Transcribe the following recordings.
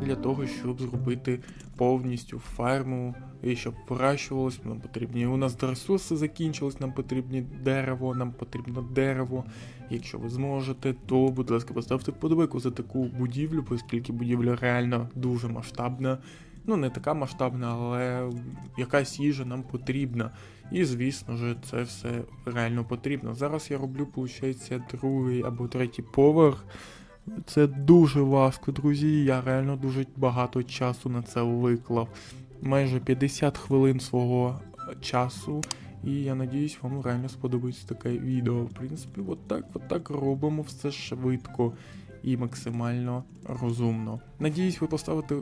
для того, щоб зробити повністю ферму і щоб вирощувалось, нам потрібні. У нас ресурси закінчились, нам потрібні дерево, нам потрібно дерево. Якщо ви зможете, то будь ласка, поставте вподобайку за таку будівлю, оскільки будівля реально дуже масштабна. Ну, не така масштабна, але якась їжа нам потрібна. І звісно ж, це все реально потрібно. Зараз я роблю, виходить, другий або третій поверх. Це дуже важко, друзі. Я реально дуже багато часу на це виклав. Майже 50 хвилин свого е, часу. І я надіюсь, вам реально сподобається таке відео. В принципі, от так, от так робимо все швидко і максимально розумно. Надіюсь, ви поставите е,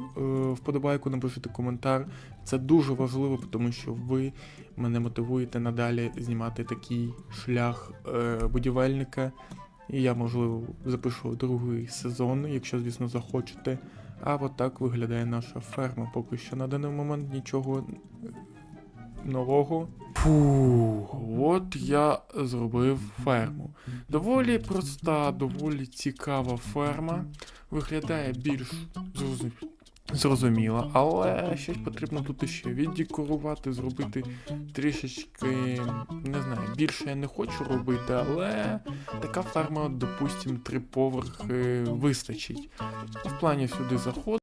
вподобайку, напишете коментар. Це дуже важливо, тому що ви мене мотивуєте надалі знімати такий шлях е, будівельника. І я, можливо, запишу другий сезон, якщо, звісно, захочете. А от так виглядає наша ферма. Поки що на даний момент нічого нового. Фу, от я зробив ферму. Доволі проста, доволі цікава ферма. Виглядає більш зрозум... зрозуміла, але щось потрібно тут ще віддекорувати, зробити трішечки, не знаю, більше я не хочу робити, але така ферма, допустим, три поверхи вистачить. В плані сюди заходити.